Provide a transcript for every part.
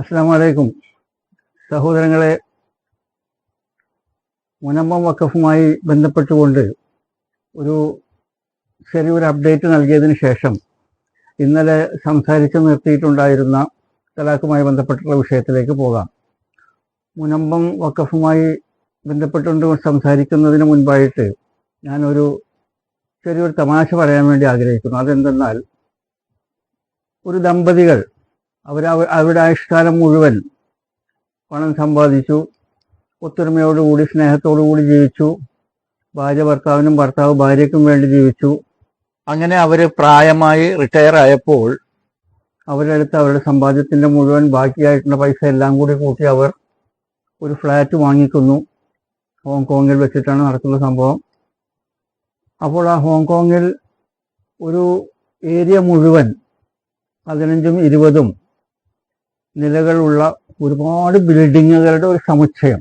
അസ്സാം വലൈക്കും സഹോദരങ്ങളെ മുനമ്പം വക്കഫുമായി ബന്ധപ്പെട്ടുകൊണ്ട് ഒരു ചെറിയൊരു അപ്ഡേറ്റ് നൽകിയതിന് ശേഷം ഇന്നലെ സംസാരിച്ചു നിർത്തിയിട്ടുണ്ടായിരുന്ന തലാഖുമായി ബന്ധപ്പെട്ടുള്ള വിഷയത്തിലേക്ക് പോകാം. മുനമ്പം വക്കഫുമായി ബന്ധപ്പെട്ടുകൊണ്ട് സംസാരിക്കുന്നതിന് മുൻപായിട്ട് ഞാനൊരു ചെറിയൊരു തമാശ പറയാൻ വേണ്ടി ആഗ്രഹിക്കുന്നു. അതെന്തെന്നാൽ ഒരു ദമ്പതികൾ അവർ അവരുടെ ആയുഷ്കാലം മുഴുവൻ പണം സമ്പാദിച്ചു ഒത്തൊരുമയോടുകൂടി സ്നേഹത്തോടുകൂടി ജീവിച്ചു ഭാര്യ ഭർത്താവിനും ഭർത്താവ് ഭാര്യയ്ക്കും വേണ്ടി ജീവിച്ചു. അങ്ങനെ അവർ പ്രായമായി റിട്ടയർ ആയപ്പോൾ അവരുടെ അടുത്ത് അവരുടെ സമ്പാദ്യത്തിന്റെ മുഴുവൻ ബാക്കിയായിട്ടുള്ള പൈസ എല്ലാം കൂടി കൂട്ടി അവർ ഒരു ഫ്ലാറ്റ് വാങ്ങിക്കുന്നു. ഹോങ്കോങ്ങിൽ വെച്ചിട്ടാണ് നടക്കുന്ന സംഭവം. അപ്പോൾ ആ ഹോങ്കോങ്ങിൽ ഒരു ഏരിയ മുഴുവൻ പതിനഞ്ചും ഇരുപതും നിലകളുള്ള ഒരുപാട് ബിൽഡിങ്ങുകളുടെ ഒരു സമുച്ചയം.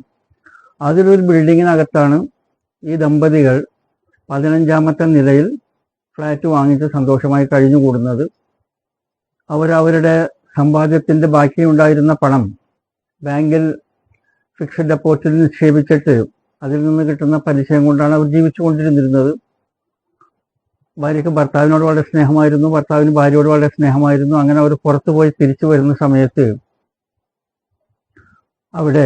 അതിലൊരു ബിൽഡിങ്ങിനകത്താണ് ഈ ദമ്പതികൾ പതിനഞ്ചാമത്തെ നിലയിൽ ഫ്ലാറ്റ് വാങ്ങിച്ച് സന്തോഷമായി കഴിഞ്ഞുകൂടുന്നത്. അവരവരുടെ സമ്പാദ്യത്തിന്റെ ബാക്കിയുണ്ടായിരുന്ന പണം ബാങ്കിൽ ഫിക്സഡ് ഡെപ്പോസിറ്റിൽ നിക്ഷേപിച്ചിട്ട് അതിൽ നിന്ന് കിട്ടുന്ന പലിശയും കൊണ്ടാണ് അവർ ജീവിച്ചു കൊണ്ടിരുന്നിരുന്നത്. ഭാര്യയ്ക്ക് ഭർത്താവിനോട് വളരെ സ്നേഹമായിരുന്നു ഭർത്താവിന് ഭാര്യയോട് വളരെ സ്നേഹമായിരുന്നു. അങ്ങനെ അവർ പുറത്തു പോയി തിരിച്ചു വരുന്ന സമയത്ത് അവിടെ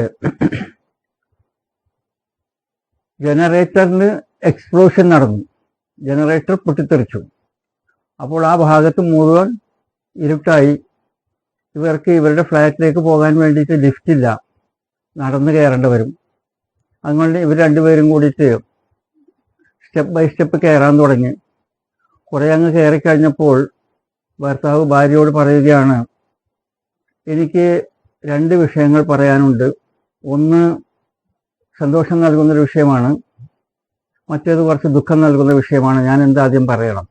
ജനറേറ്ററിന് എക്സ്പ്ലോഷൻ നടന്നു. ജനറേറ്റർ പൊട്ടിത്തെറിച്ചു. അപ്പോൾ ആ ഭാഗത്ത് മുഴുവൻ ഇരുട്ടായി. ഇവർക്ക് ഇവരുടെ ഫ്ലാറ്റിലേക്ക് പോകാൻ വേണ്ടിയിട്ട് ലിഫ്റ്റില്ല നടന്നു കയറേണ്ടി വരും അതുകൊണ്ട് ഇവർ രണ്ടുപേരും കൂടിയിട്ട് സ്റ്റെപ്പ് ബൈ സ്റ്റെപ്പ് കയറാൻ തുടങ്ങി. കുറെ അങ്ങ് കയറിക്കഴിഞ്ഞപ്പോൾ ഭർത്താവ് ഭാര്യയോട് പറയുകയാണ് എനിക്ക് രണ്ട് വിഷയങ്ങൾ പറയാനുണ്ട്. ഒന്ന് സന്തോഷം നൽകുന്നൊരു വിഷയമാണ്. മറ്റേത് കുറച്ച് ദുഃഖം നൽകുന്ന വിഷയമാണ്. ഞാൻ എന്താദ്യം പറയണം?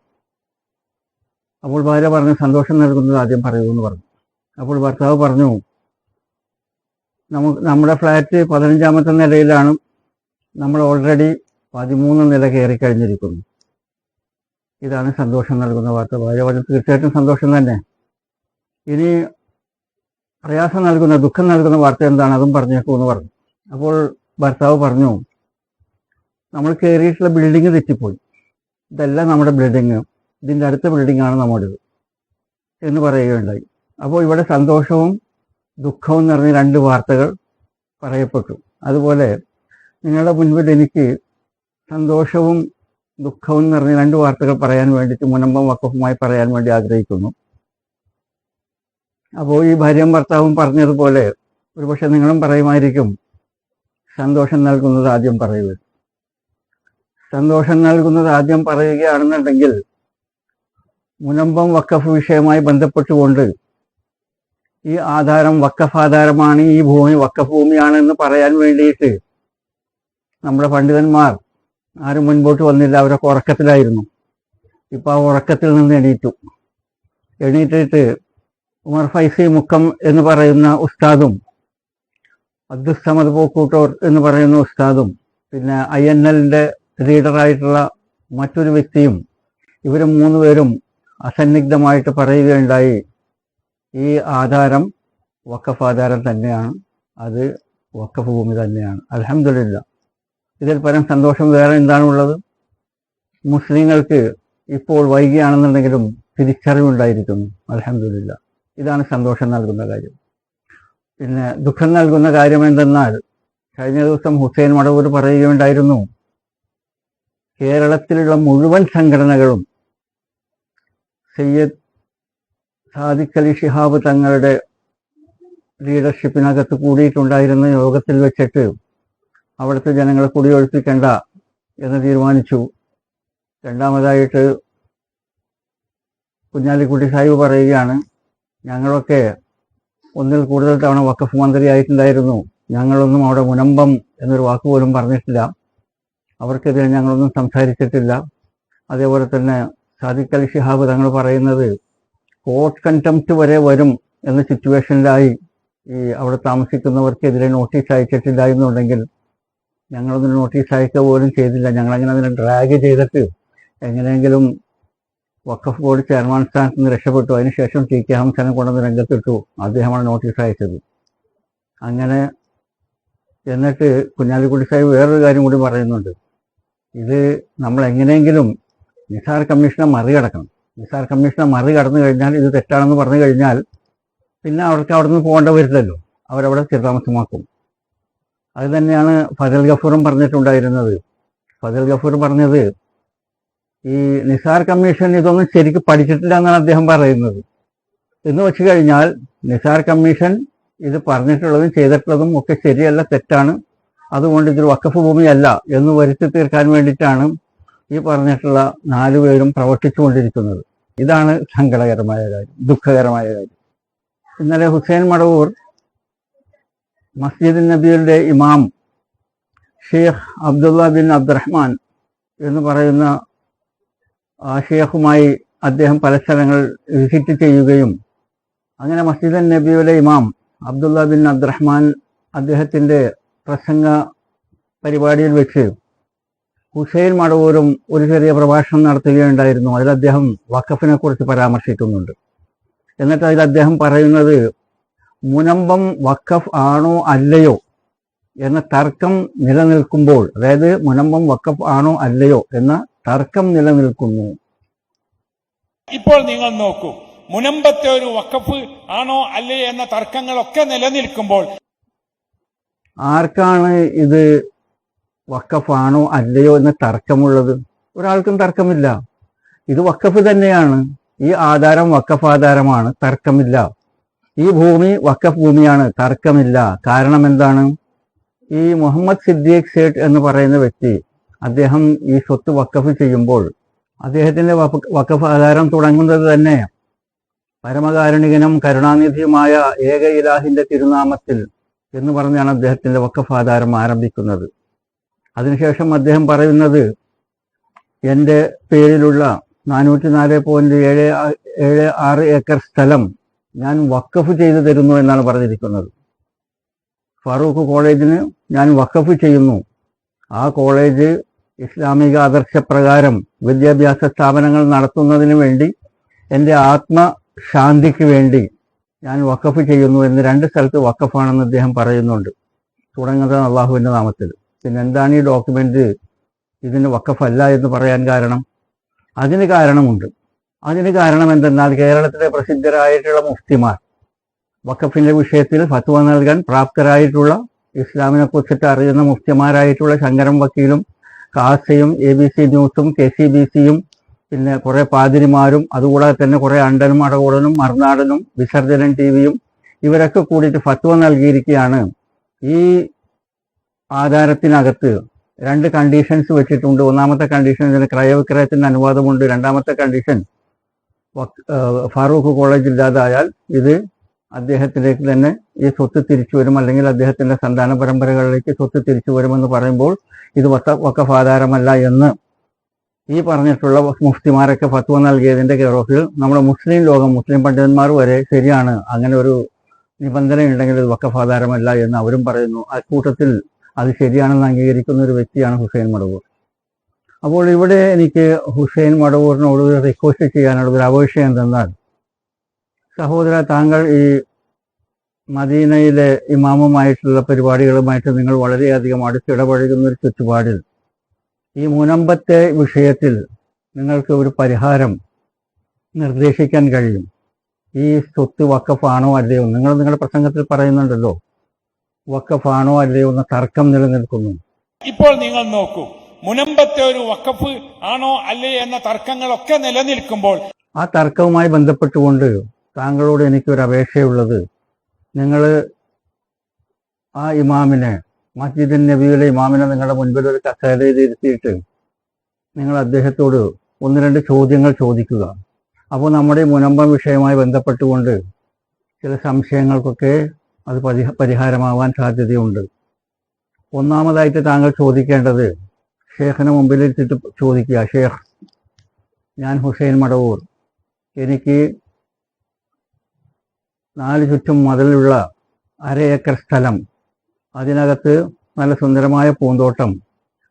അപ്പോൾ ഭാര്യ പറഞ്ഞു സന്തോഷം നൽകുന്നത് ആദ്യം പറയൂ എന്ന് പറഞ്ഞു. അപ്പോൾ ഭർത്താവ് പറഞ്ഞു നമുക്ക് നമ്മുടെ ഫ്ലാറ്റ് പതിനഞ്ചാമത്തെ നിലയിലാണ്. നമ്മൾ ഓൾറെഡി പതിമൂന്ന് നില കയറി കഴിഞ്ഞിരിക്കുന്നു. ഇതാണ് സന്തോഷം നൽകുന്ന വാർത്ത ഭാര്യ പറഞ്ഞു തീർച്ചയായിട്ടും സന്തോഷം തന്നെ. ഇനി പ്രയാസം നൽകുന്ന ദുഃഖം നൽകുന്ന വാർത്ത എന്താണ്? അതും പറഞ്ഞേക്കൂ എന്ന് പറഞ്ഞു അപ്പോൾ ഭർത്താവ് പറഞ്ഞു നമ്മൾ കയറിയിട്ടുള്ള ബിൽഡിങ് തെറ്റിപ്പോയി. ഇതല്ല നമ്മുടെ ബിൽഡിങ് ഇതിന്റെ അടുത്ത ബിൽഡിംഗ് ആണ് നമ്മുടേത്. എന്ന് പറയുകയുണ്ടായി. അപ്പോൾ ഇവിടെ സന്തോഷവും ദുഃഖവും നിറഞ്ഞ രണ്ട് വാർത്തകൾ പറയപ്പെട്ടു. അതുപോലെ നിങ്ങളുടെ മുൻപിൽ എനിക്ക് സന്തോഷവും ദുഃഖവും നിറഞ്ഞ രണ്ട് വാർത്തകൾ പറയാൻ വേണ്ടിയിട്ട് മുനമ്പം വക്കഫുമായി പറയാൻ വേണ്ടി ആഗ്രഹിക്കുന്നു. അപ്പോൾ ഈ ഭാര്യയും ഭർത്താവും പറഞ്ഞതുപോലെ ഒരുപക്ഷെ നിങ്ങളും പറയുമായിരിക്കും സന്തോഷം നൽകുന്നത് ആദ്യം പറയുക. സന്തോഷം നൽകുന്നത് ആദ്യം പറയുകയാണെന്നുണ്ടെങ്കിൽ മുനമ്പം വക്കഫ് വിഷയമായി ബന്ധപ്പെട്ടുകൊണ്ട് ഈ ആധാരം വക്കഫ് ആധാരമാണ് ഈ ഭൂമി വക്കഫ് ഭൂമിയാണ് എന്ന് പറയാൻ വേണ്ടിയിട്ട് നമ്മുടെ പണ്ഡിതന്മാർ ആരും മുൻപോട്ട് വന്നില്ല. അവരൊക്കെ ഉറക്കത്തിലായിരുന്നു. ഇപ്പൊ ആ ഉറക്കത്തിൽ നിന്ന് എണീറ്റു. എണീറ്റിട്ട് ഉമർ ഫൈസി മുക്കം എന്ന് പറയുന്ന ഉസ്താദും അബ്ദുസമദ് പൂക്കൂട്ടോർ എന്ന് പറയുന്ന ഉസ്താദും പിന്നെ ഐ എൻ എല്ലിന്റെ ലീഡറായിട്ടുള്ള മറ്റൊരു വ്യക്തിയും ഇവർ മൂന്നുപേരും അസന്നിഗ്ധമായിട്ട് പറയുകയുണ്ടായി. ഈ ആധാരം വക്കഫ് ആധാരം തന്നെയാണ്. അത് വക്കഫ് ഭൂമി തന്നെയാണ്. അലഹമില്ല ഇതിൽ പരം സന്തോഷം വേറെ എന്താണുള്ളത്? മുസ്ലിങ്ങൾക്ക് ഇപ്പോൾ വൈകിയാണെന്നുണ്ടെങ്കിലും തിരിച്ചറിവുണ്ടായിരിക്കുന്നു. അലഹമില്ല ഇതാണ് സന്തോഷം നൽകുന്ന കാര്യം. പിന്നെ ദുഃഖം നൽകുന്ന കാര്യം എന്തെന്നാൽ കഴിഞ്ഞ ദിവസം ഹുസൈൻ മടവൂർ പറയുകയുണ്ടായിരുന്നു കേരളത്തിലുള്ള മുഴുവൻ സംഘടനകളും സയ്യദ് സാദിഖ് അലി ഷിഹാബ് തങ്ങളുടെ ലീഡർഷിപ്പിനകത്ത് കൂടിയിട്ടുണ്ടായിരുന്ന യോഗത്തിൽ വെച്ചിട്ട് അവിടുത്തെ ജനങ്ങളെ കുടിയൊഴിപ്പിക്കേണ്ട എന്ന് തീരുമാനിച്ചു. രണ്ടാമതായിട്ട് കുഞ്ഞാലിക്കുട്ടി സാഹിബ് പറയുകയാണ് ഞങ്ങളൊക്കെ ഒന്നിൽ കൂടുതൽ തവണ വക്കഫ് മന്ത്രിയായിട്ടുണ്ടായിരുന്നു. ഞങ്ങളൊന്നും അവിടെ മുനമ്പം എന്നൊരു വാക്ക് പോലും പറഞ്ഞിട്ടില്ല. അവർക്കെതിരെ ഞങ്ങളൊന്നും സംസാരിച്ചിട്ടില്ല. അതേപോലെ തന്നെ സാദിഖ് അലി ഷിഹാബ് തങ്ങൾ പറയുന്നത് കോർട്ട് കണ്ടംപ്റ്റ് വരെ വരും എന്ന സിറ്റുവേഷനിലായി ഈ അവിടെ താമസിക്കുന്നവർക്കെതിരെ നോട്ടീസ് അയച്ചിട്ടില്ല എന്നുണ്ടെങ്കിൽ ഞങ്ങളൊന്നും നോട്ടീസ് അയക്കുക പോലും ചെയ്തില്ല. ഞങ്ങളങ്ങനെ അതിനെ ഡ്രാഗ് ചെയ്തിട്ട് എങ്ങനെയെങ്കിലും വഖഫ് ബോർഡ് ചെയർമാൻ സ്ഥാനത്ത് നിന്ന് രക്ഷപ്പെട്ടു. അതിനുശേഷം ടി കെ ഹംസനെ കൊണ്ടുവന്ന് രംഗത്തിട്ടു. അദ്ദേഹമാണ് നോട്ടീസ് അയച്ചത്. അങ്ങനെ എന്നിട്ട് കുഞ്ഞാലിക്കുട്ടി സാഹിബ് വേറൊരു കാര്യം കൂടി പറയുന്നുണ്ട്. ഇത് നമ്മൾ എങ്ങനെയെങ്കിലും നിസാർ കമ്മീഷനെ മറികടക്കണം. നിസാർ കമ്മീഷനെ മറികടന്നു കഴിഞ്ഞാൽ ഇത് തെറ്റാണെന്ന് പറഞ്ഞു കഴിഞ്ഞാൽ പിന്നെ അവർക്ക് അവിടെ നിന്ന് പോകേണ്ട വരില്ലല്ലോ. അവരവിടെ സ്ഥിരതാമസമാക്കും. അത് തന്നെയാണ് ഫസൽ ഗഫൂറും പറഞ്ഞിട്ടുണ്ടായിരുന്നത്. ഫസൽ ഗഫൂർ പറഞ്ഞത് ഈ നിസാർ കമ്മീഷൻ ഇതൊന്നും ശരിക്കും പഠിച്ചിട്ടില്ല എന്നാണ് അദ്ദേഹം പറയുന്നത്. എന്ന് വെച്ച് കഴിഞ്ഞാൽ നിസാർ കമ്മീഷൻ ഇത് പറഞ്ഞിട്ടുള്ളതും ചെയ്തിട്ടുള്ളതും ഒക്കെ ശരിയല്ല തെറ്റാണ്. അതുകൊണ്ട് ഇതൊരു വക്കഫ് ഭൂമിയല്ല എന്ന് വരുത്തി തീർക്കാൻ വേണ്ടിയിട്ടാണ് ഈ പറഞ്ഞിട്ടുള്ള നാലുപേരും പ്രവർത്തിച്ചുകൊണ്ടിരിക്കുന്നത്. ഇതാണ് സങ്കടകരമായ കാര്യം ദുഃഖകരമായ കാര്യം. ഇന്നലെ ഹുസൈൻ മടവൂർ മസ്ജിദ് നബിയുടെ ഇമാം ഷെയ്ഖ് അബ്ദുള്ള ബിൻ അബ്ദുറഹ്മാൻ എന്ന് പറയുന്ന ആ ഷെയ്ഖുമായി അദ്ദേഹം പല സ്ഥലങ്ങൾ വിസിറ്റ് ചെയ്യുകയും അങ്ങനെ മസ്ജിദ് നബിയുടെ ഇമാം അബ്ദുള്ള ബിൻ അബ്ദുറഹ്മാൻ അദ്ദേഹത്തിന്റെ പ്രസംഗ പരിപാടിയിൽ വെച്ച് ഹുസൈൻ മടവൂരും ഒരു ചെറിയ പ്രഭാഷണം നടത്തുകയുണ്ടായിരുന്നു. അതിൽ അദ്ദേഹം വഖഫിനെ കുറിച്ച് പരാമർശിക്കുന്നുണ്ട്. എന്നിട്ട് അതിൽ അദ്ദേഹം പറയുന്നത് മുനമ്പം വഖഫ് ആണോ അല്ലയോ? എന്ന തർക്കം നിലനിൽക്കുമ്പോൾ അതായത് മുനമ്പം വക്കപ്പ് ആണോ അല്ലയോ എന്ന തർക്കം നിലനിൽക്കുന്നു. ഇപ്പോൾ നിങ്ങൾ നോക്കൂ മുനമ്പത്തെ ഒരു വക്കപ്പ് ആണോ അല്ലയോ എന്ന തർക്കങ്ങളൊക്കെ നിലനിൽക്കുമ്പോൾ. ആർക്കാണ് ഇത് വക്കഫാണോ അല്ലയോ എന്ന തർക്കമുള്ളത്? ഒരാൾക്കും തർക്കമില്ല. ഇത് വക്കഫ് തന്നെയാണ്. ഈ ആധാരം വക്കഫ് ആധാരമാണ് തർക്കമില്ല. ഈ ഭൂമി വക്കഫ് ഭൂമിയാണ് തർക്കമില്ല. കാരണം എന്താണ്? ഈ മുഹമ്മദ് സിദ്ദീഖ് സേഠ് എന്ന് പറയുന്ന വ്യക്തി അദ്ദേഹം ഈ സ്വത്ത് വക്കഫ് ചെയ്യുമ്പോൾ അദ്ദേഹത്തിന്റെ വക്കഫ് ആധാരം തുടങ്ങുന്നത് തന്നെ പരമകാരുണികനും കരുണാനിധിയുമായ ഏക ഇലാഹിന്റെ തിരുനാമത്തിൽ എന്ന് പറഞ്ഞാണ് അദ്ദേഹത്തിന്റെ വക്കഫ് ആധാരം ആരംഭിക്കുന്നത്. അതിനുശേഷം അദ്ദേഹം പറയുന്നത് എന്റെ പേരിലുള്ള നാനൂറ്റി നാല് പോയിന്റ് ഏഴ് ഏഴ് ആറ് ഏക്കർ സ്ഥലം ഞാൻ വക്കഫ് ചെയ്തു തരുന്നു എന്നാണ് പറഞ്ഞിരിക്കുന്നത്. ഫറൂഖ് കോളേജിന് ഞാൻ വഖഫ് ചെയ്യുന്നു. ആ കോളേജ് ഇസ്ലാമിക ആദർശപ്രകാരം വിദ്യാഭ്യാസ സ്ഥാപനങ്ങൾ നടത്തുന്നതിന് വേണ്ടി എന്റെ ആത്മശാന്തിക്ക് വേണ്ടി ഞാൻ വഖഫ് ചെയ്യുന്നു എന്ന് രണ്ട് സ്ഥലത്ത് വഖഫാണെന്ന് അദ്ദേഹം പറയുന്നുണ്ട്. തുടങ്ങുന്നത് അള്ളാഹുവിന്റെ നാമത്തിൽ. പിന്നെ എന്താണ് ഈ ഡോക്യുമെന്റ്? ഇതിന് വക്കഫല്ല എന്ന് പറയാൻ കാരണം? അതിന് കാരണമുണ്ട്. അതിന് കാരണം എന്തെന്നാൽ കേരളത്തിലെ പ്രസിദ്ധരായിട്ടുള്ള മുഫ്തിമാർ വഖഫിന്റെ വിഷയത്തിൽ ഫത്വ നൽകാൻ പ്രാപ്തരായിട്ടുള്ള ഇസ്ലാമിനെ കുറിച്ചിട്ട് അറിയുന്ന മുഖ്യമാരായിട്ടുള്ള ശങ്കരം വക്കീലും കാസയും എ ബി സി ന്യൂസും കെ സി ബി സിയും പിന്നെ കുറെ പാതിരിമാരും അതുകൂടാതെ തന്നെ കുറെ അണ്ടനും അടകൂടനും മറുനാടനും വിസർജനൻ ടി വിയും ഇവരൊക്കെ കൂടിയിട്ട് ഫത്വ നൽകിയിരിക്കുകയാണ്. ഈ ആധാരത്തിനകത്ത് രണ്ട് കണ്ടീഷൻസ് വെച്ചിട്ടുണ്ട്. ഒന്നാമത്തെ കണ്ടീഷൻ ഇതിന് ക്രയവിക്രയത്തിന് അനുവാദമുണ്ട്. രണ്ടാമത്തെ കണ്ടീഷൻ ഫാറൂഖ് കോളേജ് ഇല്ലാതായാൽ ഇത് അദ്ദേഹത്തിലേക്ക് തന്നെ ഈ സ്വത്ത് തിരിച്ചു വരും അല്ലെങ്കിൽ അദ്ദേഹത്തിന്റെ സന്താന പരമ്പരകളിലേക്ക് സ്വത്ത് തിരിച്ചു വരുമെന്ന് പറയുമ്പോൾ ഇത് വക്ക വക്കഫാധാരമല്ല എന്ന് ഈ പറഞ്ഞിട്ടുള്ള മുഫ്തിമാരൊക്കെ ഫത്വ നൽകിയതിന്റെ കെയറോഫിൽ നമ്മുടെ മുസ്ലിം ലോകം മുസ്ലിം പണ്ഡിതന്മാർ വരെ ശരിയാണ്. അങ്ങനെ ഒരു നിബന്ധന ഉണ്ടെങ്കിൽ ഇത് വക്കഫാധാരമല്ല എന്ന് അവരും പറയുന്നു. അക്കൂട്ടത്തിൽ അത് ശരിയാണെന്ന് അംഗീകരിക്കുന്ന ഒരു വ്യക്തിയാണ് ഹുസൈൻ മടവൂർ. അപ്പോൾ ഇവിടെ എനിക്ക് ഹുസൈൻ മടവൂറിനോട് റിക്വസ്റ്റ് ചെയ്യാനുള്ള ഒരു അപേക്ഷ എന്തെന്നാൽ സഹോദര താങ്കൾ ഈ മദീനയിലെ ഇമാമുമായിട്ടുള്ള പരിപാടികളുമായിട്ട് നിങ്ങൾ വളരെയധികം അടുത്തിടപഴകുന്ന ഒരു ചുറ്റുപാടിൽ ഈ മുനമ്പത്തെ വിഷയത്തിൽ നിങ്ങൾക്ക് ഒരു പരിഹാരം നിർദ്ദേശിക്കാൻ കഴിയും. ഈ സ്വത്ത് വക്കഫാണോ അല്ലയോ? നിങ്ങൾ നിങ്ങളുടെ പ്രസംഗത്തിൽ പറയുന്നുണ്ടല്ലോ വക്കഫാണോ അല്ലയോ എന്ന തർക്കം നിലനിൽക്കുന്നു. ഇപ്പോൾ നിങ്ങൾ നോക്കൂ മുനമ്പത്തെ ഒരു വക്കഫ് ആണോ അല്ലേ എന്ന തർക്കങ്ങളൊക്കെ നിലനിൽക്കുമ്പോൾ ആ തർക്കവുമായി ബന്ധപ്പെട്ടുകൊണ്ട് താങ്കളോട് എനിക്കൊരു അപേക്ഷയുള്ളത് നിങ്ങൾ ആ ഇമാമിനെ മസ്ജിദിൻ നബിയുടെ ഇമാമിനെ നിങ്ങളുടെ മുൻപിൽ ഒരു കസേരയിൽ നിങ്ങൾ അദ്ദേഹത്തോട് ഒന്ന് രണ്ട് ചോദ്യങ്ങൾ ചോദിക്കുക. അപ്പോൾ നമ്മുടെ മുനമ്പം വിഷയവുമായി ബന്ധപ്പെട്ടുകൊണ്ട് ചില സംശയങ്ങൾക്കൊക്കെ അത് പരിഹ പരിഹാരമാവാൻ സാധ്യതയുണ്ട്. ഒന്നാമതായിട്ട് താങ്കൾ ചോദിക്കേണ്ടത് ഷേഖിന് മുമ്പിലിരുത്തിട്ട് ചോദിക്കുക. ഷേഖ് ഞാൻ ഹുസൈൻ മടവൂർ. എനിക്ക് നാല് ചുറ്റും മതിലുള്ള ഏക്കർ സ്ഥലം. അതിനകത്ത് നല്ല സുന്ദരമായ പൂന്തോട്ടം.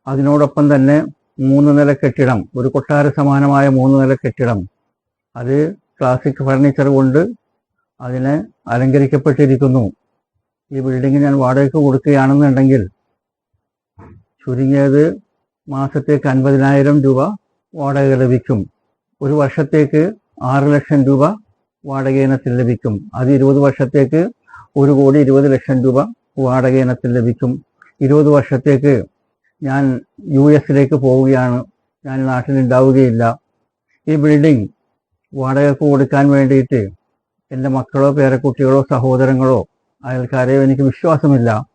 അതിനോടൊപ്പം തന്നെ മൂന്ന് നില കെട്ടിടം. ഒരു കൊട്ടാര സമാനമായ മൂന്ന് നില കെട്ടിടം. അത് ക്ലാസിക് ഫർണിച്ചർ കൊണ്ട് അതിനെ അലങ്കരിക്കപ്പെട്ടിരിക്കുന്നു. ഈ ബിൽഡിംഗ് ഞാൻ വാടകയ്ക്ക് കൊടുക്കുകയാണെന്നുണ്ടെങ്കിൽ ചുരുങ്ങിയത് മാസത്തേക്ക് അൻപതിനായിരം രൂപ വാടക ലഭിക്കും. ഒരു വർഷത്തേക്ക് ആറ് ലക്ഷം രൂപ വാടക ഇനത്തിൽ ലഭിക്കും. അത് ഇരുപത് വർഷത്തേക്ക് ഒരു കോടി ഇരുപത് ലക്ഷം രൂപ വാടക ഇനത്തിൽ ലഭിക്കും. ഇരുപത് വർഷത്തേക്ക് ഞാൻ യു എസിലേക്ക് പോവുകയാണ്. ഞാൻ നാട്ടിലുണ്ടാവുകയില്ല. ഈ ബിൽഡിംഗ് വാടകയ്ക്ക് കൊടുക്കാൻ വേണ്ടിയിട്ട് എന്റെ മക്കളോ പേരക്കുട്ടികളോ സഹോദരങ്ങളോ അയൽക്കാരെയോ എനിക്ക് വിശ്വാസമില്ല.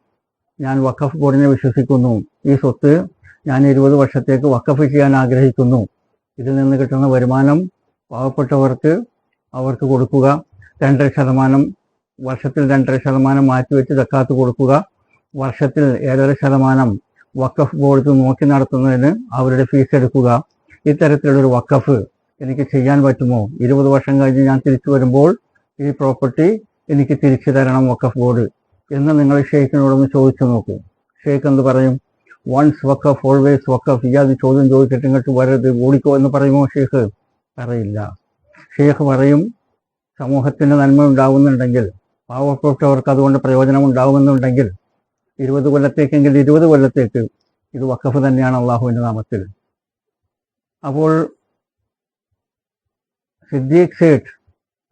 ഞാൻ വഖഫ് ബോർഡിനെ വിശ്വസിക്കുന്നു. ഈ സ്വത്ത് ഞാൻ ഇരുപത് വർഷത്തേക്ക് വഖഫ് ചെയ്യാൻ ആഗ്രഹിക്കുന്നു. ഇതിൽ നിന്ന് കിട്ടുന്ന വരുമാനം പാവപ്പെട്ടവർക്ക് അവർക്ക് കൊടുക്കുക. രണ്ടര ശതമാനം വർഷത്തിൽ രണ്ടര ശതമാനം മാറ്റിവെച്ച് തക്കാത്ത് കൊടുക്കുക. വർഷത്തിൽ ഏഴര ശതമാനം വക്കഫ് ബോർഡ് നോക്കി നടത്തുന്നതിന് അവരുടെ ഫീസ് എടുക്കുക. ഇത്തരത്തിലുള്ളൊരു വക്കഫ് എനിക്ക് ചെയ്യാൻ പറ്റുമോ? ഇരുപത് വർഷം കഴിഞ്ഞ് ഞാൻ തിരിച്ചു വരുമ്പോൾ ഈ പ്രോപ്പർട്ടി എനിക്ക് തിരിച്ചു തരണം വക്കഫ് ബോർഡ് എന്ന് നിങ്ങൾ ഷെയ്ഖിനോടൊന്ന് ചോദിച്ചു നോക്കൂ. ഷെയ്ഖ് എന്ത് പറയും? വൺസ് വക്കഫ് ഓൾവേസ് വക്കഫ് ഇയാൾ ചോദ്യം ചോദിച്ചിട്ട് ഇങ്ങോട്ട് വരരുത് ഓടിക്കോ എന്ന് പറയുമോ ഷെയ്ഖ്? പറയില്ല. ഷെയ്ഖ് പറയും സമൂഹത്തിന് നന്മ ഉണ്ടാകുന്നുണ്ടെങ്കിൽ പാവപ്പെട്ടവർക്ക് അതുകൊണ്ട് പ്രയോജനം ഉണ്ടാകുന്നുണ്ടെങ്കിൽ ഇരുപത് കൊല്ലത്തേക്കെങ്കിൽ ഇരുപത് കൊല്ലത്തേക്ക് ഇത് വഖഫ് തന്നെയാണ് അള്ളാഹുവിന്റെ നാമത്തിൽ. അപ്പോൾ സിദ്ദീഖ് സേഠ്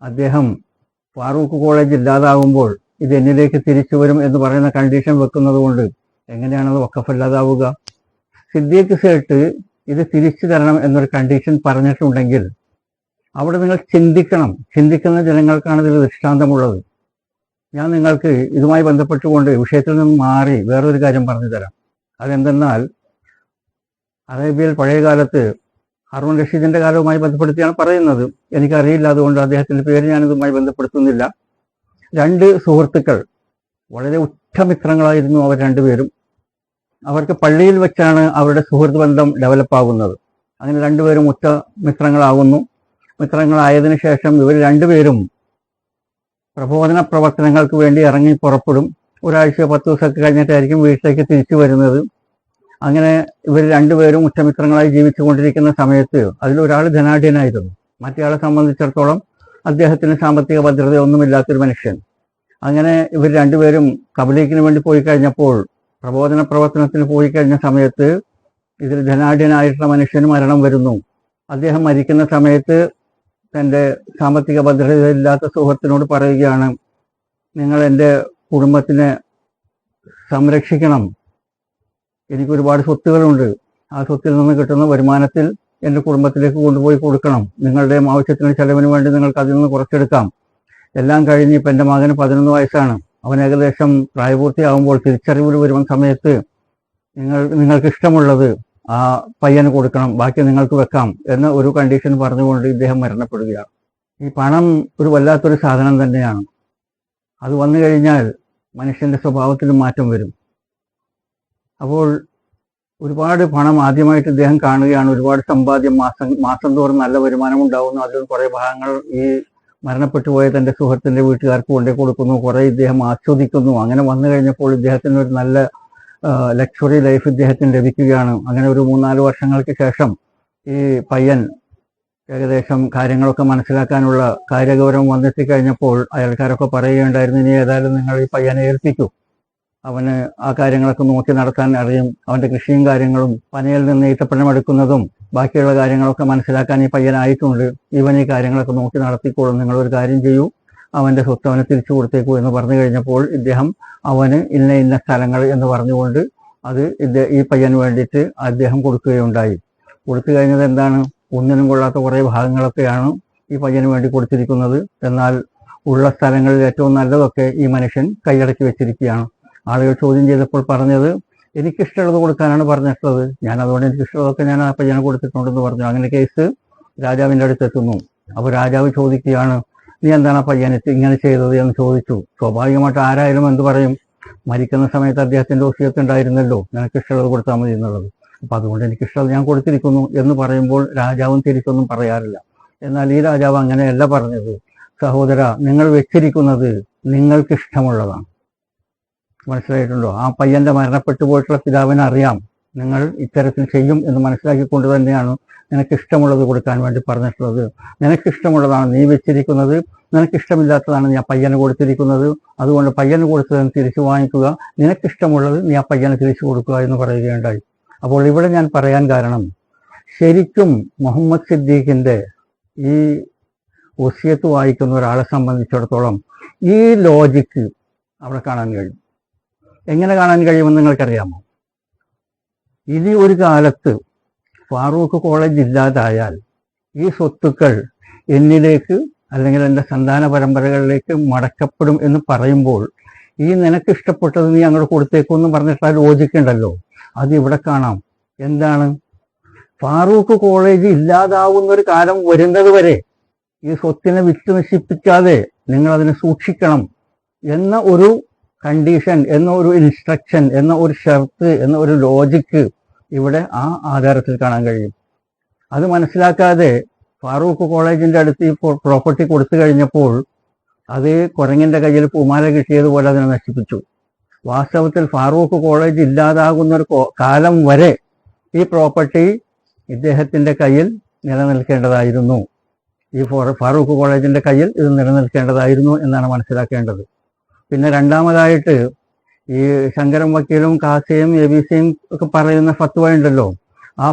അദ്ദേഹം ഫാറൂഖ് കോളേജ് ഇല്ലാതാകുമ്പോൾ ഇത് എന്നിലേക്ക് തിരിച്ചു വരും എന്ന് പറയുന്ന കണ്ടീഷൻ വെക്കുന്നത് കൊണ്ട് എങ്ങനെയാണത് വക്കഫല്ലാതാവുക സിദ്ദീഖ് സേട്ട് ഇത് തിരിച്ചു തരണം എന്നൊരു കണ്ടീഷൻ പറഞ്ഞിട്ടുണ്ടെങ്കിൽ അവിടെ നിങ്ങൾ ചിന്തിക്കണം. ചിന്തിക്കുന്ന ജനങ്ങൾക്കാണ് ഇതിൽ ദൃഷ്ടാന്തമുള്ളത്. ഞാൻ നിങ്ങൾക്ക് ഇതുമായി ബന്ധപ്പെട്ടുകൊണ്ട് വിഷയത്തിൽ നിന്ന് മാറി വേറൊരു കാര്യം പറഞ്ഞു തരാം. അതെന്തെന്നാൽ അറേബ്യയിൽ പഴയ കാലത്ത് ഹർമൻ റഷീദിന്റെ കാലവുമായി ബന്ധപ്പെടുത്തിയാണ് പറയുന്നത്. എനിക്കറിയില്ല അതുകൊണ്ട് അദ്ദേഹത്തിന്റെ പേര് ഞാൻ ഇതുമായി ബന്ധപ്പെടുത്തുന്നില്ല. രണ്ട് സുഹൃത്തുക്കൾ വളരെ ഉറ്റമിത്രങ്ങളായിരുന്നു അവർ രണ്ടുപേരും. അവർക്ക് പള്ളിയിൽ വെച്ചാണ് അവരുടെ സുഹൃത്ത് ബന്ധം ഡെവലപ്പ് ആകുന്നത് അങ്ങനെ രണ്ടുപേരും ഉറ്റ മിത്രങ്ങളാകുന്നു മിത്രങ്ങളായതിനു ശേഷം ഇവർ രണ്ടുപേരും പ്രബോധന പ്രവർത്തനങ്ങൾക്ക് വേണ്ടി ഇറങ്ങി പുറപ്പെടും. ഒരാഴ്ച പത്ത് ദിവസമൊക്കെ കഴിഞ്ഞിട്ടായിരിക്കും വീട്ടിലേക്ക് തിരിച്ചു വരുന്നത്. അങ്ങനെ ഇവർ രണ്ടുപേരും ഉറ്റമിത്രങ്ങളായി ജീവിച്ചുകൊണ്ടിരിക്കുന്ന സമയത്ത് അതിലൊരാൾ ധനാഢ്യനായിരുന്നു. മറ്റേയാളെ സംബന്ധിച്ചിടത്തോളം അദ്ദേഹത്തിന് സാമ്പത്തിക ഭദ്രതയൊന്നുമില്ലാത്തൊരു മനുഷ്യൻ. അങ്ങനെ ഇവർ രണ്ടുപേരും കബലീക്കിന് വേണ്ടി പോയി കഴിഞ്ഞപ്പോൾ പ്രബോധന പ്രവർത്തനത്തിന് പോയി കഴിഞ്ഞ സമയത്ത് ഇതിൽ ധനാഢ്യനായിട്ടുള്ള മനുഷ്യന് മരണം വരുന്നു. അദ്ദേഹം മരിക്കുന്ന സമയത്ത് തന്റെ സാമ്പത്തിക ഭദ്രതയില്ലാത്ത സുഹൃത്തിനോട് പറയുകയാണ് നിങ്ങൾ എന്റെ കുടുംബത്തിനെ സംരക്ഷിക്കണം. എനിക്ക് ഒരുപാട് സ്വത്തുകളുണ്ട്. ആ സ്വത്തിൽ നിന്ന് കിട്ടുന്ന വരുമാനത്തിൽ എന്റെ കുടുംബത്തിലേക്ക് കൊണ്ടുപോയി കൊടുക്കണം. നിങ്ങളുടെ ആവശ്യത്തിന് ചെലവിന് വേണ്ടി നിങ്ങൾക്ക് അതിൽ നിന്ന് കുറച്ചെടുക്കാം. എല്ലാം കഴിഞ്ഞ് ഇപ്പം എന്റെ മകന് പതിനൊന്ന് വയസ്സാണ്. അവൻ ഏകദേശം പ്രായപൂർത്തിയാകുമ്പോൾ തിരിച്ചറിവിൽ വരുന്ന സമയത്ത് നിങ്ങൾ നിങ്ങൾക്ക് ഇഷ്ടമുള്ളത് ആ പയ്യന് കൊടുക്കണം ബാക്കി നിങ്ങൾക്ക് വെക്കാം എന്ന ഒരു കണ്ടീഷൻ പറഞ്ഞുകൊണ്ട് ഇദ്ദേഹം മരണപ്പെടുകയാണ്. ഈ പണം ഒരു വല്ലാത്തൊരു സാധനം തന്നെയാണ്. അത് വന്നു കഴിഞ്ഞാൽ മനുഷ്യന്റെ സ്വഭാവത്തിൽ മാറ്റം വരും. അപ്പോൾ ഒരുപാട് പണം ആദ്യമായിട്ട് ഇദ്ദേഹം കാണുകയാണ്. ഒരുപാട് സമ്പാദ്യം മാസം മാസം തോറും നല്ല വരുമാനം ഉണ്ടാവുന്നു. അതിൽ കുറേ ഭാഗങ്ങൾ ഈ മരണപ്പെട്ടു പോയ തന്റെ സുഹൃത്തിന്റെ വീട്ടുകാർക്ക് കൊണ്ടേ കൊടുക്കുന്നു. കുറെ ഇദ്ദേഹം ആസ്വദിക്കുന്നു. അങ്ങനെ വന്നു കഴിഞ്ഞപ്പോൾ ഇദ്ദേഹത്തിന് ഒരു നല്ല ലക്ഷറി ലൈഫ് ഇദ്ദേഹത്തിന് ലഭിക്കുകയാണ്. അങ്ങനെ ഒരു മൂന്നാൽ വർഷങ്ങൾക്ക് ശേഷം ഈ പയ്യൻ ഏകദേശം കാര്യങ്ങളൊക്കെ മനസ്സിലാക്കാനുള്ള കാര്യഗൗരവം വന്നെത്തി കഴിഞ്ഞപ്പോൾ അയൽക്കാരൊക്കെ പറയുകയുണ്ടായിരുന്നു ഇനി ഏതായാലും നിങ്ങൾ ഈ പയ്യനെ ഏൽപ്പിക്കൂ. അവന് ആ കാര്യങ്ങളൊക്കെ നോക്കി നടത്താൻ അറിയും. അവന്റെ കൃഷിയും കാര്യങ്ങളും പനയിൽ നിന്ന് ഈത്തപ്പഴം എടുക്കുന്നതും ബാക്കിയുള്ള കാര്യങ്ങളൊക്കെ മനസ്സിലാക്കാൻ ഈ പയ്യനായിട്ടുണ്ട്. ഇവൻ ഈ കാര്യങ്ങളൊക്കെ നോക്കി നടത്തിക്കോളും. നിങ്ങളൊരു കാര്യം ചെയ്യൂ. അവന്റെ സ്വത്ത് അവന് തിരിച്ചു കൊടുത്തേക്കൂ എന്ന് പറഞ്ഞു കഴിഞ്ഞപ്പോൾ ഇദ്ദേഹം അവന് ഇന്ന ഇന്ന സ്ഥലങ്ങൾ എന്ന് പറഞ്ഞുകൊണ്ട് അത് ഈ പയ്യന് വേണ്ടിയിട്ട് അദ്ദേഹം കൊടുക്കുകയുണ്ടായി. കൊടുത്തു കഴിഞ്ഞത് എന്താണ്? ഒന്നിനും കൊള്ളാത്ത കുറേ ഭാഗങ്ങളൊക്കെയാണ് ഈ പയ്യന് വേണ്ടി കൊടുത്തിരിക്കുന്നത്. എന്നാൽ ഉള്ള സ്ഥലങ്ങളിൽ ഏറ്റവും നല്ലതൊക്കെ ഈ മനുഷ്യൻ കൈയടക്കി വെച്ചിരിക്കുകയാണ്. ആളുകൾ ചോദ്യം ചെയ്തപ്പോൾ പറഞ്ഞത് എനിക്കിഷ്ടമുള്ളത് കൊടുക്കാനാണ് പറഞ്ഞിട്ടുള്ളത്. ഞാൻ അതുകൊണ്ട് എനിക്കിഷ്ടമുള്ളതൊക്കെ ഞാൻ ആ പയ്യനെ കൊടുത്തിട്ടുണ്ടെന്ന് പറഞ്ഞു. അങ്ങനെ കേസ് രാജാവിന്റെ അടുത്തെത്തുന്നു. അപ്പോൾ രാജാവ് ചോദിക്കുകയാണ് നീ എന്താണ് പയ്യനെ ഇങ്ങനെ ചെയ്തത് എന്ന് ചോദിച്ചു. സ്വാഭാവികമായിട്ട് ആരായാലും എന്ത് പറയും? മരിക്കുന്ന സമയത്ത് അദ്ദേഹത്തിന്റെ ഒസിയത്ത് ഉണ്ടായിരുന്നല്ലോ. നിനക്ക് ഇഷ്ടമുള്ളത് കൊടുത്താൽ മതി എന്നുള്ളത്. അപ്പൊ അതുകൊണ്ട് എനിക്ക് ഇഷ്ടമുള്ളത് ഞാൻ കൊടുത്തിരിക്കുന്നു എന്ന് പറയുമ്പോൾ രാജാവും തിരിച്ചൊന്നും പറയാറില്ല. എന്നാൽ ഈ രാജാവ് അങ്ങനെയല്ല പറഞ്ഞത്. സഹോദര നിങ്ങൾ വെച്ചിരിക്കുന്നത് നിങ്ങൾക്ക് ഇഷ്ടമുള്ളതാണ് മനസ്സിലായിട്ടുണ്ടോ? ആ പയ്യന്റെ മരണപ്പെട്ടു പോയിട്ടുള്ള പിതാവിനറിയാം. നിങ്ങൾ ഇത്തരത്തിൽ ചെയ്യും എന്ന് മനസ്സിലാക്കിക്കൊണ്ട് തന്നെയാണ് നിനക്ക് ഇഷ്ടമുള്ളത് കൊടുക്കാൻ വേണ്ടി പറഞ്ഞിട്ടുള്ളത്. നിനക്കിഷ്ടമുള്ളതാണ് നീ വെച്ചിരിക്കുന്നത്. നിനക്കിഷ്ടമില്ലാത്തതാണ് നീ ആ പയ്യന് കൊടുത്തിരിക്കുന്നത്. അതുകൊണ്ട് പയ്യന് കൊടുത്തത് തിരിച്ചു വാങ്ങിക്കുക. നിനക്കിഷ്ടമുള്ളത് നീ ആ പയ്യന് തിരിച്ചു കൊടുക്കുക എന്ന് പറയുകയുണ്ടായി. അപ്പോൾ ഇവിടെ ഞാൻ പറയാൻ കാരണം ശരിക്കും മുഹമ്മദ് സിദ്ദീഖിന്റെ ഈ ഒസിയത്ത് വായിക്കുന്ന ഒരാളെ സംബന്ധിച്ചിടത്തോളം ഈ ലോജിക്ക് അവിടെ കാണാൻ കഴിയും. എങ്ങനെ കാണാൻ കഴിയുമെന്ന് നിങ്ങൾക്കറിയാമോ? ഇനി ഒരു കാലത്ത് ഫാറൂഖ് കോളേജ് ഇല്ലാതായാൽ ഈ സ്വത്തുക്കൾ എന്നിലേക്ക് അല്ലെങ്കിൽ എന്റെ സന്താന പരമ്പരകളിലേക്ക് മടക്കപ്പെടും എന്ന് പറയുമ്പോൾ ഈ നിനക്ക് ഇഷ്ടപ്പെട്ടത് നീ അങ്ങോട്ട് കൊടുത്തേക്കും എന്ന് പറഞ്ഞിട്ട് ആ ലോജിക്കുണ്ടല്ലോ. അത് ഇവിടെ കാണാം. എന്താണ്? ഫാറൂഖ് കോളേജ് ഇല്ലാതാവുന്ന ഒരു കാലം വരുന്നത് വരെ ഈ സ്വത്തിനെ വിറ്റ് നശിപ്പിക്കാതെ നിങ്ങൾ അതിനെ സൂക്ഷിക്കണം എന്ന ഒരു കണ്ടീഷൻ എന്ന ഒരു ഇൻസ്ട്രക്ഷൻ എന്ന ഒരു ഷർത്ത് എന്ന ഒരു ലോജിക്ക് ഇവിടെ ആ ആധാരത്തിൽ കാണാൻ കഴിയും. അത് മനസ്സിലാക്കാതെ ഫാറൂഖ് കോളേജിന്റെ അടുത്ത് ഈ പ്രോപ്പർട്ടി കൊടുത്തു കഴിഞ്ഞപ്പോൾ അത് കുരങ്ങിന്റെ കയ്യിൽ പൂമാല കിട്ടിയതുപോലെ അതിനെ നശിപ്പിച്ചു. വാസ്തവത്തിൽ ഫാറൂഖ് കോളേജ് ഇല്ലാതാകുന്ന ഒരു കാലം വരെ ഈ പ്രോപ്പർട്ടി ഇദ്ദേഹത്തിന്റെ കയ്യിൽ നിലനിൽക്കേണ്ടതായിരുന്നു. ഈ ഫാറൂഖ് കോളേജിന്റെ കയ്യിൽ ഇത് നിലനിൽക്കേണ്ടതായിരുന്നു എന്നാണ് മനസ്സിലാക്കേണ്ടത്. പിന്നെ രണ്ടാമതായിട്ട് ഈ ശങ്കരം വക്കീലും കാസയും എ ബി സിയും ഒക്കെ പറയുന്ന ഫത്വ ഉണ്ടല്ലോ ആ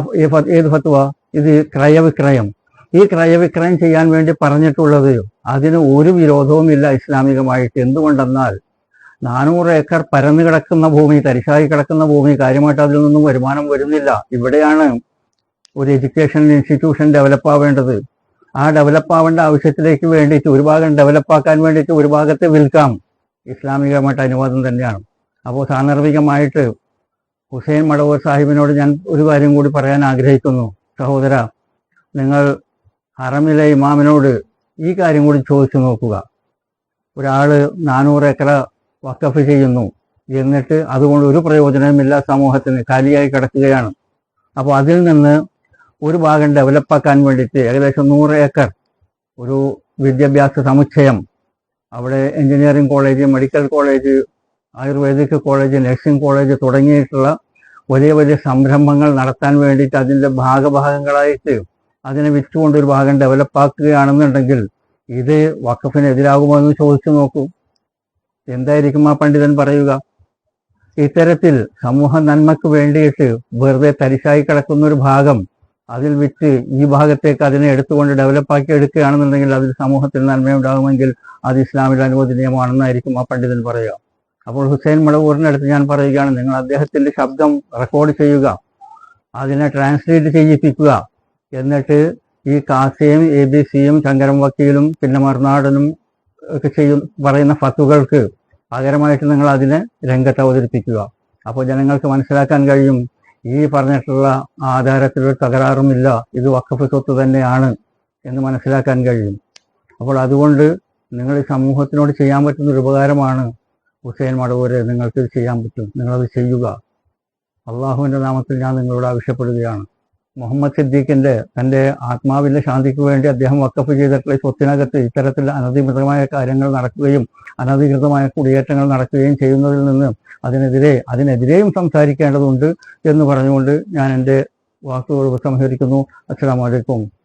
ഏത് ഫത്വ ഇത് ക്രയവിക്രയം. ഈ ക്രയവിക്രയം ചെയ്യാൻ വേണ്ടി പറഞ്ഞിട്ടുള്ളത് അതിന് ഒരു വിരോധവുമില്ല ഇസ്ലാമികമായിട്ട്. എന്തുകൊണ്ടെന്നാൽ നാനൂറ് ഏക്കർ പരന്നു കിടക്കുന്ന ഭൂമി തരിശായി കിടക്കുന്ന ഭൂമി കാര്യമായിട്ട് അതിൽ നിന്നും വരുമാനം വരുന്നില്ല. ഇവിടെയാണ് ഒരു എഡ്യൂക്കേഷൻ ഇൻസ്റ്റിറ്റ്യൂഷൻ ഡെവലപ്പ് ആവേണ്ടത്. ആ ഡെവലപ്പ് ആവേണ്ട ആവശ്യത്തിലേക്ക് വേണ്ടിയിട്ട് ഒരു ഭാഗം ഡെവലപ്പ് ആക്കാൻ വേണ്ടിയിട്ട് ഒരു ഭാഗത്തെ വിൽക്കാം. ഇസ്ലാമികമായിട്ട് അനുവാദം തന്നെയാണ്. അപ്പോൾ സാന്ദർഭികമായിട്ട് ഹുസൈൻ മടവൂർ സാഹിബിനോട് ഞാൻ ഒരു കാര്യം കൂടി പറയാൻ ആഗ്രഹിക്കുന്നു. സഹോദര നിങ്ങൾ ഹറമിലെ ഇമാമിനോട് ഈ കാര്യം കൂടി ചോദിച്ചു നോക്കുക. ഒരാൾ നാനൂറ് ഏക്കർ വക്കഫ് ചെയ്യുന്നു എന്നിട്ട് അതുകൊണ്ട് ഒരു പ്രയോജനവുമില്ല സമൂഹത്തിന് കാലിയായി കിടക്കുകയാണ്. അപ്പോൾ അതിൽ നിന്ന് ഒരു ഭാഗം ഡെവലപ്പാക്കാൻ വേണ്ടിയിട്ട് ഏകദേശം നൂറ് ഏക്കർ ഒരു വിദ്യാഭ്യാസ സമുച്ചയം അവിടെ engineering college medical college Ayurvedic college nursing college തുടങ്ങിയിട്ടുള്ള വലിയ വലിയ സംരംഭങ്ങൾ നടത്താൻ വേണ്ടിയിട്ട് അതിന്റെ ഭാഗഭാഗങ്ങളായിട്ട് അതിനെ വിറ്റുകൊണ്ട് ഒരു ഭാഗം ഡെവലപ്പാക്കുകയാണെന്നുണ്ടെങ്കിൽ ഇത് വഖഫിനെതിരാകുമോ എന്ന് ചോദിച്ചു നോക്കൂ. എന്തായിരിക്കും ആ പണ്ഡിതൻ പറയുക? ഇത്തരത്തിൽ സമൂഹ നന്മക്ക് വേണ്ടിയിട്ട് വെറുതെ തരിശായി കിടക്കുന്ന ഒരു ഭാഗം അതിൽ വിറ്റ് ഈ ഭാഗത്തേക്ക് അതിനെ എടുത്തുകൊണ്ട് ഡെവലപ്പാക്കി എടുക്കുകയാണെന്നുണ്ടെങ്കിൽ അതിൽ സമൂഹത്തിൽ നന്മയുണ്ടാകുമെങ്കിൽ അത് ഇസ്ലാമിൽ അനുവദനീയമാണെന്നായിരിക്കും ആ പണ്ഡിതൻ പറയുക. അപ്പോൾ ഹുസൈൻ മടവൂറിന്റെ അടുത്ത് ഞാൻ പറയുകയാണ് നിങ്ങൾ അദ്ദേഹത്തിന്റെ ശബ്ദം റെക്കോർഡ് ചെയ്യുക അതിനെ ട്രാൻസ്ലേറ്റ് ചെയ്യിപ്പിക്കുക. എന്നിട്ട് ഈ കാസയും എ ബി സിയും ശങ്കരം വക്കീലും പിന്നെ മറുനാടനും ഒക്കെ ചെയ്യും പറയുന്ന ഫത്തുകൾക്ക് പകരമായിട്ട് നിങ്ങൾ അതിനെ രംഗത്ത് അവതരിപ്പിക്കുക. അപ്പോൾ ജനങ്ങൾക്ക് മനസ്സിലാക്കാൻ കഴിയും ഈ പറഞ്ഞിട്ടുള്ള ആധാരത്തിലൊരു തകരാറുമില്ല ഇത് വക്കഫ് സ്വത്ത് തന്നെയാണ് എന്ന് മനസ്സിലാക്കാൻ കഴിയും. അപ്പോൾ അതുകൊണ്ട് നിങ്ങൾ സമൂഹത്തിനോട് ചെയ്യാൻ പറ്റുന്ന ഒരു ഉപകാരമാണ് ഹുസൈൻ മടവൂരെ നിങ്ങൾക്ക് ഇത് ചെയ്യാൻ പറ്റും. നിങ്ങളത് ചെയ്യുക. അള്ളാഹുവിന്റെ നാമത്തിൽ ഞാൻ നിങ്ങളോട് ആവശ്യപ്പെടുകയാണ്. മുഹമ്മദ് സിദ്ദീഖിന്റെ തന്റെ ആത്മാവിന്റെ ശാന്തിക്ക് വേണ്ടി അദ്ദേഹം വക്കഫ് ചെയ്തിട്ടുള്ള സ്വത്തിനകത്ത് ഇത്തരത്തിൽ അനധികൃതമായ കാര്യങ്ങൾ നടക്കുകയും അനധികൃതമായ കുടിയേറ്റങ്ങൾ നടക്കുകയും ചെയ്യുന്നതിൽ നിന്ന് അതിനെതിരെ അതിനെതിരെയും സംസാരിക്കേണ്ടതുണ്ട് എന്ന് പറഞ്ഞുകൊണ്ട് ഞാൻ എന്റെ വാക്കുകൾ ഉപസംഹരിക്കുന്നു. അസ്സാം അലൈക്കും.